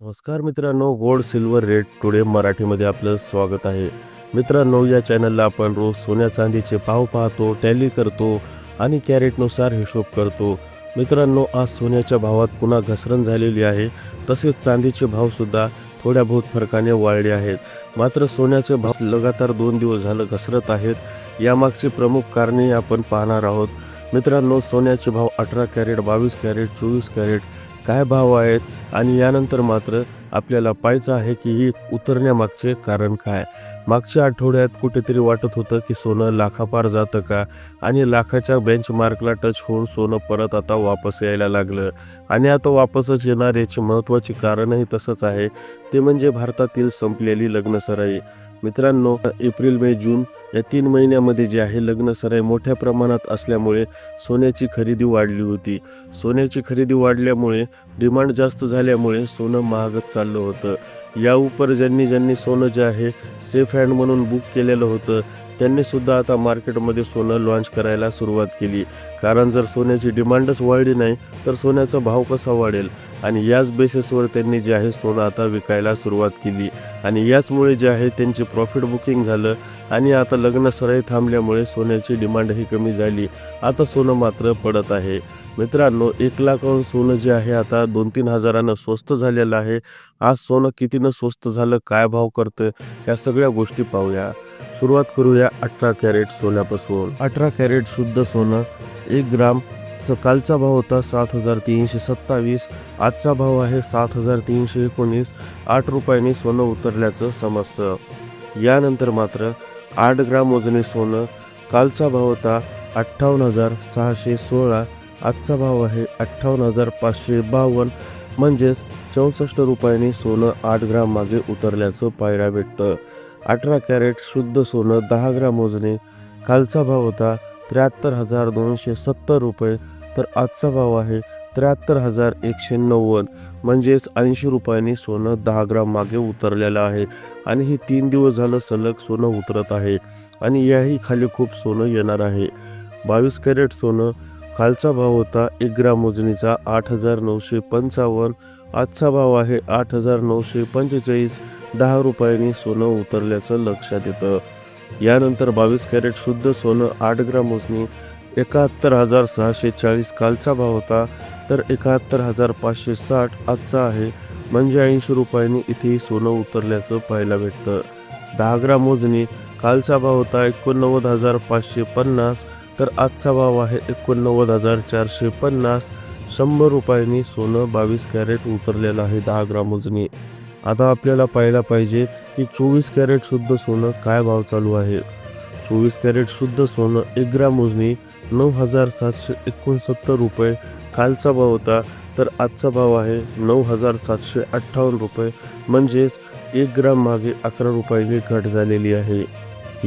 नमस्कार मित्रांनो gold silver rate today मराठीमध्ये आपलं स्वागत आहे. मित्रांनो या चॅनलला आपण रोज सोन्या चांदीचे भाव पाहतो टॅली करतो आणि कॅरेटनुसार हिशोब करतो. मित्रांनो आज सोन्याच्या भावात पुन्हा घसरण झालेली आहे. तसेच चांदीचे भावसुद्धा थोड्या बहुत फरकाने वाढले आहेत. मात्र सोन्याचे भाव लगातार दोन दिवस झालं घसरत आहेत. यामागची प्रमुख कारणे आपण पाहणार आहोत. मित्रांनो सोन्याचे भाव अठरा कॅरेट बावीस कॅरेट चोवीस कॅरेट काय भाव आहेत आणि यानंतर मात्र आपल्याला पाहायचं आहे की ही उतरण्यामागचे कारण काय. मागच्या आठवड्यात कुठेतरी वाटत होतं की सोनं लाखापार जातं का? आणि लाखाच्या बेंचमार्कला टच होऊन सोनं परत आता वापस यायला लागलं. आणि आता वापसच येणार याची महत्त्वाचे कारणही तसंच आहे. ते म्हणजे भारतातील संपलेली लग्नसराई. मित्रांनो एप्रिल मे जून या तीन महिन्यामध्ये जे आहे लग्नसराई मोठ्या प्रमाणात असल्यामुळे सोन्याची खरेदी वाढली होती. सोन्याची खरेदी वाढल्यामुळे डिमांड जास्त झाल्यामुळे सोनं महागत चाललं होतं. या उपर ज्यांनी ज्यांनी सोनं जे आहे सेफ हँड म्हणून बुक केलेलं होतं त्यांनीसुद्धा आता मार्केटमध्ये सोनं लॉन्च करायला सुरुवात केली. कारण जर सोन्याची डिमांडच वाढली नाही तर सोन्याचा भाव कसा वाढेल? आणि याच बेसिसवर त्यांनी जे आहे सोनं आता विकायला सुरुवात केली. आणि याचमुळे जे आहे त्यांचे प्रॉफिट बुकिंग झालं. आणि आता लग्न सराई थांबल्यामुळे सोन्याची डिमांडही कमी झाली. आता सोनं मात्र पडत आहे. मित्रांनो एक लाखाहून सोनं जे आहे आता दोन तीन हजारानं स्वस्त झालेलं आहे. आज सोनं कितीनं स्वस्त झालं काय भाव करतं या सगळ्या गोष्टी पाहूया. सुरुवात करूया अठरा कॅरेट सोन्यापासून. अठरा कॅरेट शुद्ध सोनं एक ग्राम. सकाळचा भाव होता सात हजार तीनशे सत्तावीस आजचा भाव आहे सात हजार तीनशे एकोणीस. आठ रुपयांनी सोनं उतरल्याचं समजतं. यानंतर मात्र आठ ग्राम वजने सोनं कालचा भाव होता अठ्ठावन्न हजार सहाशे सोळा आजचा भाव आहे अठ्ठावन्न हजार पाचशे बावन्न. म्हणजेच चौसष्ट रुपयांनी सोनं आठ ग्राम मागे उतरल्याचं पाहायला भेटतं. अठरा कॅरेट शुद्ध सोनं दहा ग्राम वजने कालचा भाव होता त्र्याहत्तर हजार दोनशे सत्तर रुपये तर आजचा भाव आहे त्र्याहत्तर हजार एकशे नव्वद म्हणजेच ऐंशी रुपयांनी सोनं दहा ग्राम मागे उतरलेलं आहे. आणि ही तीन दिवस झालं सलग सोनं उतरत आहे. आणि याही खाली खूप सोनं येणार आहे. बावीस कॅरेट सोनं खालचा भाव होता एक ग्राम मोजणीचा आठ हजार नऊशे पंचावन्न. आजचा भाव आहे आठ हजार नऊशे पंचेचाळीस. दहा रुपयांनी सोनं उतरल्याचं लक्षात येतं. यानंतर बावीस कॅरेट शुद्ध सोनं आठ ग्राम मोजणी एकाहत्तर हजार सहाशे चाळीस. कालचा भाव होता तर एकाहत्तर हजार पाचशे साठ आजचा आहे. म्हणजे ऐंशी रुपयांनी इथेही सोनं उतरल्याचं पाहायला भेटतं. दहा ग्राम मोजणी कालचा भाव होता एकोणनव्वद हजार पाचशे पन्नास तर आजचा भाव आहे एकोणनव्वद हजार चारशे पन्नास. शंभर रुपयांनी सोनं बावीस कॅरेट उतरलेलं आहे दहा ग्राम मोजणी आता आपल्याला पाहायला पाहिजे की चोवीस कॅरेटसुद्धा सोनं काय भाव चालू आहे. चोवीस कॅरेट शुद्ध सोनं एक ग्राम मोजणी नऊ हजार सातशे एकोणसत्तर रुपये. कालचा भाव होता तर आजचा भाव आहे नऊ हजार सातशे अठ्ठावन्न रुपये. म्हणजेच एक ग्राम मागे अकरा रुपयाने घट झालेली आहे.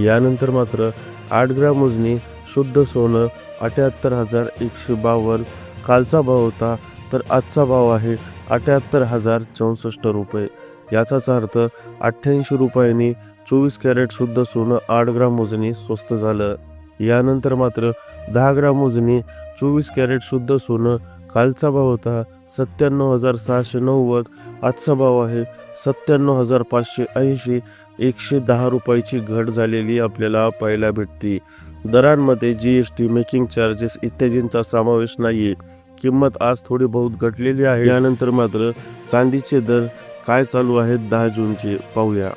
यानंतर मात्र आठ ग्राम मोजणी शुद्ध सोनं अठ्याहत्तर हजार एकशे बावन्न. कालचा भाव होता तर आजचा भाव आहे अठ्याहत्तर हजार चौसष्ट रुपये. याचाच अर्थ अठ्ठ्याऐंशी रुपयांनी चोवीस कॅरेट शुद्ध सोनं आठ ग्राम मोजणी स्वस्त झालं. यानंतर मात्र दहा ग्राम मोजणी चोवीस कॅरेट शुद्ध सोनं कालचा भाव होता सत्त्याण्णव हजार सहाशे नव्वद आजचा भाव आहे सत्त्याण्णव हजार पाचशे ऐंशी एकशे दहा रुपयाची घट झालेली आपल्याला पाहायला भेटते. दरांमध्ये G S T making charges इत्यादींचा समावेश नाही आहे किंमत आज थोडी बहुत घटलेली आहे. यानंतर मात्र चांदीचे दर काय चालू आहेत दहा जूनचे? पाहूया.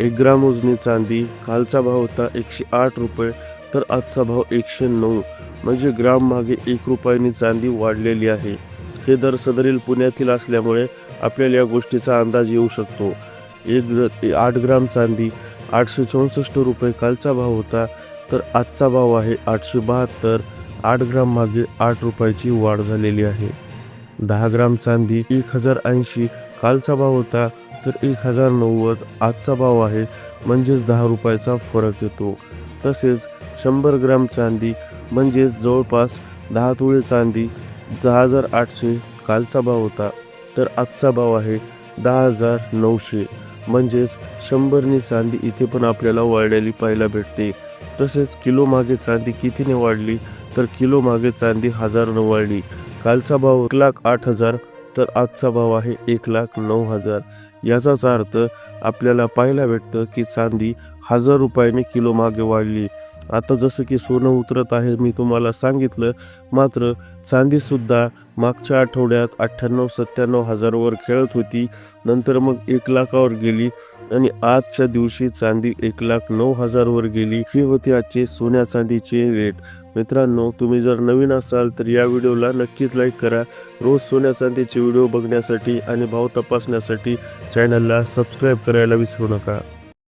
एक ग्राम मोजणी चांदी कालचा भाव होता एकशे आठ रुपये तर आजचा भाव एकशे नऊ. म्हणजे ग्राम मागे एक रुपयानी चांदी वाढलेली आहे. हे दर सदरील पुण्यातील असल्यामुळे आपल्याला या गोष्टीचा अंदाज येऊ शकतो. एक आठ ग्राम चांदी आठशे चौसष्ट रुपये कालचा भाव होता तर आजचा भाव आहे आठशे बहात्तर. आठ ग्राम मागे आठ रुपयाची वाढ झालेली आहे. दहा ग्राम चांदी एक हजार ऐंशी. कालचा भाव होता तर एक हजार नव्वद आजचा भाव आहे म्हणजेच दहा रुपयाचा फरक येतो. तसेच शंभर ग्राम चांदी म्हणजेच जवळपास दहा तुळे चांदी दहा हजार आठशे कालचा भाव होता तर आजचा भाव आहे दहा हजार नऊशे. म्हणजेच शंभरनी चांदी इथे पण आपल्याला वाढलेली पाहायला भेटते. तसेच किलो मागे चांदी कितीने वाढली तर किलो मागे चांदी हजारनं वाढली. कालचा भाव एक लाख आठ हजार तर आजचा भाव आहे एक लाख नऊ हजार. याचाच अर्थ आपल्याला पाहायला भेटतं की चांदी हजार रुपयाने किलो मागे वाढली. आता जसं की सोनं उतरत आहे मी तुम्हाला सांगितलं. मात्र चांदीसुद्धा मागच्या आठवड्यात अठ्ठ्याण्णव सत्त्याण्णव हजारावर खेळत होती. नंतर मग एक लाखावर गेली आणि आजच्या दिवशी चांदी एक लाख नऊ हजारवर गेली. ही होती आजचे सोन्या चांदीचे रेट. मित्रांनो तुम्ही जर नवीन असाल तर या व्हिडिओला नक्कीच लाईक करा. रोज सोन्या चांदीचे व्हिडिओ बघण्यासाठी आणि भाव तपासण्यासाठी चॅनलला सबस्क्राईब करायला विसरू नका.